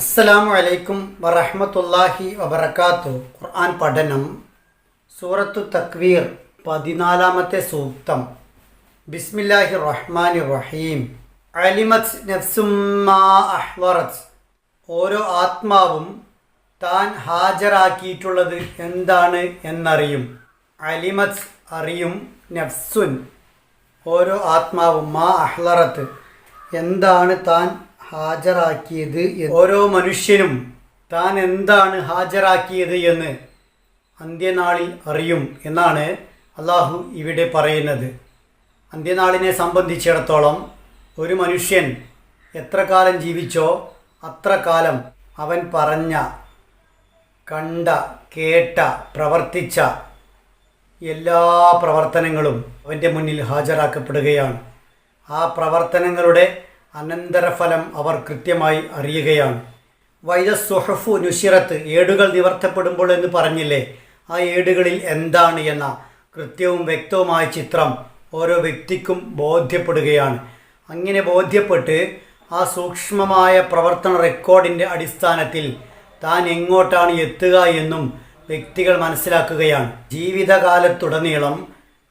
അസ്സലാമു അലൈക്കും വറഹ്മത്തുള്ളാഹി വബർക്കാത്തു ഖുർആൻ പഠനം സൂറത്തു തക്വീർ പതിനാലാമത്തെ സൂക്തം. ബിസ്മില്ലാഹി റഹ്മാൻ റഹീം അലിമത് നഫ്സും മാ അഹ്വറത്. ഓരോ ആത്മാവും താൻ ഹാജരാക്കിയിട്ടുള്ളത് എന്താണ് എന്നറിയും. അലിമത് അറിയും നഫ്സുൻ. ഓരോ ആത്മാവും മാ അഹ്ലറത്ത് എന്താണ് താൻ ഹാജരാക്കിയത് ഓരോ മനുഷ്യനും താൻ എന്താണ് ഹാജരാക്കിയത് എന്ന് അന്ത്യനാളിൽ അറിയും എന്നാണ് അള്ളാഹു ഇവിടെ പറയുന്നത്. അന്ത്യനാളിനെ സംബന്ധിച്ചിടത്തോളം ഒരു മനുഷ്യൻ എത്ര കാലം ജീവിച്ചോ അത്ര കാലം അവൻ പറഞ്ഞ കണ്ട കേട്ട പ്രവർത്തിച്ച എല്ലാ പ്രവർത്തനങ്ങളും അവന്റെ മുന്നിൽ ഹാജരാക്കപ്പെടുകയാണ്. ആ പ്രവർത്തനങ്ങളുടെ അനന്തരഫലം അവർ കൃത്യമായി അറിയുകയാണ്. വൈദ സുഹഫു നുഷിറത്ത് ഏടുകൾ നിവർത്തപ്പെടുമ്പോൾ എന്ന് പറഞ്ഞില്ലേ? ആ ഏടുകളിൽ എന്താണ് എന്ന കൃത്യവും വ്യക്തവുമായ ചിത്രം ഓരോ വ്യക്തിക്കും ബോധ്യപ്പെടുകയാണ്. അങ്ങനെ ബോധ്യപ്പെട്ട് ആ സൂക്ഷ്മമായ പ്രവർത്തന റെക്കോർഡിന്റെ അടിസ്ഥാനത്തിൽ താൻ എങ്ങോട്ടാണ് എത്തുക എന്നും വ്യക്തികൾ മനസ്സിലാക്കുകയാണ്. ജീവിതകാലത്തുടനീളം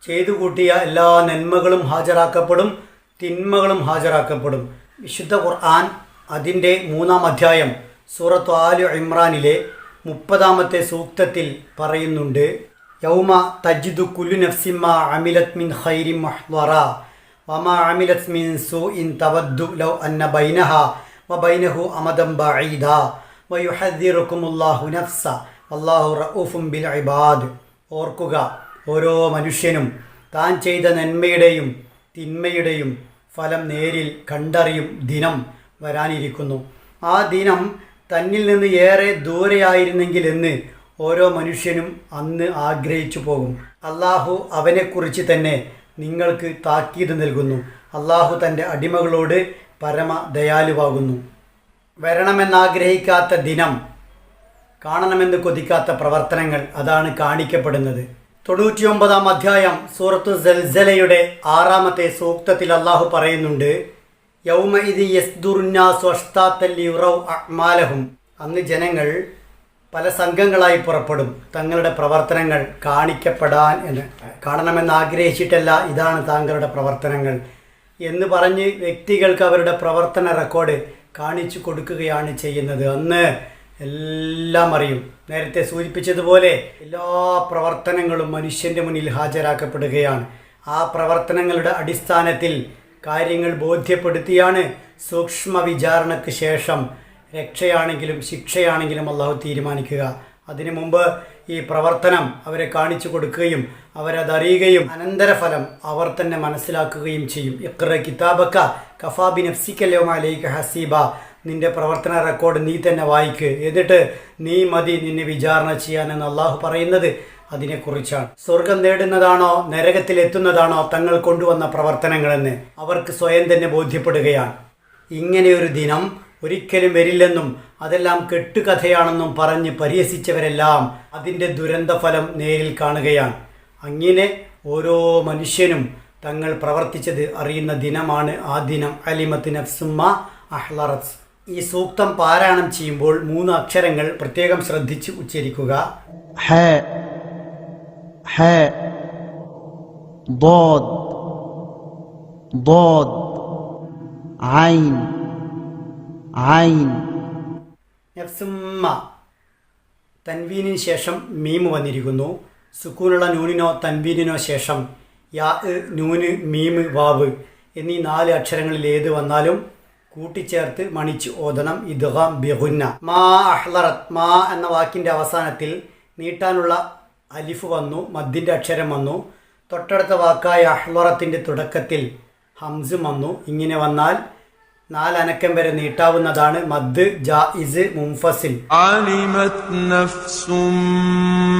ചെയ്തു കൂട്ടിയ എല്ലാ നന്മകളും ഹാജരാക്കപ്പെടും. തിന്മകളും ഹാജരാക്കപ്പെടും. വിശുദ്ധ ഖുർആൻ അതിന്റെ മൂന്നാം അധ്യായം സൂറത്ത് ആലു ഇമ്രാനിലെ മുപ്പതാമത്തെ സൂക്തത്തിൽ പറയുന്നുണ്ട് യൗമ തജിദു കുല്ലു നഫ്സിമ അമിലത് മിൻ ഖൈരി മഹ്വറ വമ അമിലത് മിൻ സു ഇൻ തവദ്ദു ലൗ അന്ന ബൈനഹ വ ബൈനഹു അമദം ബഈദ വയുഹദ്ദിറുക്കുമുല്ലാഹു നഫ്സ അല്ലാഹു റഊഫും ബിൽ ഇബാദ്. ഓർക്കുക ഓരോ മനുഷ്യനും താൻ ചെയ്ത നന്മയുടെയും തിന്മയുടെയും ഫലം നേരിൽ കണ്ടറിയും ദിനം വരാനിരിക്കുന്നു. ആ ദിനം തന്നിൽ നിന്ന് ഏറെ ദൂരെയായിരുന്നെങ്കിൽ എന്ന് ഓരോ മനുഷ്യനും അന്ന് ആഗ്രഹിച്ചു പോകും. അള്ളാഹു അവനെക്കുറിച്ച് തന്നെ നിങ്ങൾക്ക് താക്കീത് നൽകുന്നു. അള്ളാഹു തന്റെ അടിമകളോട് പരമ ദയാലുവാകുന്നു വരണമെന്നാഗ്രഹിക്കാത്ത ദിനം കാണണമെന്ന് കൊതിക്കാത്ത പ്രവർത്തനങ്ങൾ അതാണ് കാണിക്കപ്പെടുന്നത്. തൊണ്ണൂറ്റിയൊമ്പതാം അധ്യായം സൂറത്തു സൽസലയുടെ ആറാമത്തെ സൂക്തത്തിൽ അള്ളാഹു പറയുന്നുണ്ട് യൗമ ഇത് യസ്ദുർനാസ്വഷ്ടാത്തല്ലിറൗ അമാലഹും അന്ന് ജനങ്ങൾ പല സംഘങ്ങളായി പുറപ്പെടും. തങ്ങളുടെ പ്രവർത്തനങ്ങൾ കാണിക്കപ്പെടാൻ എന്ന്. കാണണമെന്ന് ആഗ്രഹിച്ചിട്ടല്ല ഇതാണ് താങ്കളുടെ പ്രവർത്തനങ്ങൾ എന്ന് പറഞ്ഞ് വ്യക്തികൾക്ക് അവരുടെ പ്രവർത്തന റെക്കോർഡ് കാണിച്ചു കൊടുക്കുകയാണ് ചെയ്യുന്നത്. അന്ന് എല്ലാം അറിയും. നേരത്തെ സൂചിപ്പിച്ചതുപോലെ എല്ലാ പ്രവർത്തനങ്ങളും മനുഷ്യന്റെ മുന്നിൽ ഹാജരാക്കപ്പെടുകയാണ്. ആ പ്രവർത്തനങ്ങളുടെ അടിസ്ഥാനത്തിൽ കാര്യങ്ങൾ ബോധ്യപ്പെടുത്തിയാണ് സൂക്ഷ്മ വിചാരണയ്ക്ക് ശേഷം രക്ഷയാണെങ്കിലും ശിക്ഷയാണെങ്കിലും അള്ളാഹു തീരുമാനിക്കുക. അതിനു മുമ്പ് ഈ പ്രവർത്തനം അവരെ കാണിച്ചു കൊടുക്കുകയും അവരതറിയുകയും അനന്തരഫലം അവർ തന്നെ മനസ്സിലാക്കുകയും ചെയ്യും. ഇക്ര കിതാബക്ക കഫാബി നഫ്സിക്കല്ലോമാലേക്ക് ഹസീബ. നിന്റെ പ്രവർത്തന റെക്കോർഡ് നീ തന്നെ വായിക്ക്. എന്നിട്ട് നീ മതി നിന്നെ വിചാരണ ചെയ്യാൻ എന്ന് അള്ളാഹു പറയുന്നത് അതിനെക്കുറിച്ചാണ്. സ്വർഗം നേടുന്നതാണോ നരകത്തിൽ എത്തുന്നതാണോ തങ്ങൾ കൊണ്ടുവന്ന പ്രവർത്തനങ്ങളെന്ന് അവർക്ക് സ്വയം തന്നെ ബോധ്യപ്പെടുകയാണ്. ഇങ്ങനെയൊരു ദിനം ഒരിക്കലും വരില്ലെന്നും അതെല്ലാം കെട്ടുകഥയാണെന്നും പറഞ്ഞ് പരിഹസിച്ചവരെല്ലാം അതിന്റെ ദുരന്തഫലം നേരിൽ കാണുകയാണ്. അങ്ങനെ ഓരോ മനുഷ്യനും തങ്ങൾ പ്രവർത്തിച്ചത് അറിയുന്ന ദിനമാണ് ആ ദിനം. അലിമത്ത് നഫ്സുമ്മ അഹ്ലറസ് ഈ സൂക്തം പാരായണം ചെയ്യുമ്പോൾ മൂന്ന് അക്ഷരങ്ങൾ പ്രത്യേകം ശ്രദ്ധിച്ച് ഉച്ചരിക്കുക حاء حاء ضاد ضاد عين عين നഫ്സുമ്മ തൻവീനിന് ശേഷം മീം വന്നിരിക്കുന്നു സുക്കൂനുള്ള നൂനിനോ തൻവീനിനോ ശേഷം യാ ഇ, നൂന് മീം വാവ് എന്നീ നാല് അക്ഷരങ്ങളിൽ ഏത് വന്നാലും കൂട്ടിച്ചേർത്ത് മണിച്ചു ഓതണം ഇദ്ഹാം ബിഹുന്ന മാ അഹ്ലറത് മാ എന്ന വാക്കിന്റെ അവസാനത്തിൽ നീട്ടാനുള്ള അലിഫ് വന്നു മദ്ദിന്റെ അക്ഷരം വന്നു. തൊട്ടടുത്ത വാക്കായ അഹ്ലറത്തിന്റെ തുടക്കത്തിൽ ഹംസും വന്നു. ഇങ്ങനെ വന്നാൽ നാലനക്കം വരെ നീട്ടാവുന്നതാണ് മദ് ജായിസ് മുംഫസിൽ.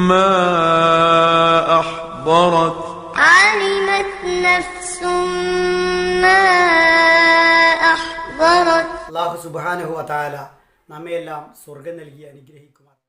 മാ അള്ളാഹു സുബാനഹു അതാല നമ്മയെല്ലാം സ്വർഗം നൽകി അനുഗ്രഹിക്കുമാർ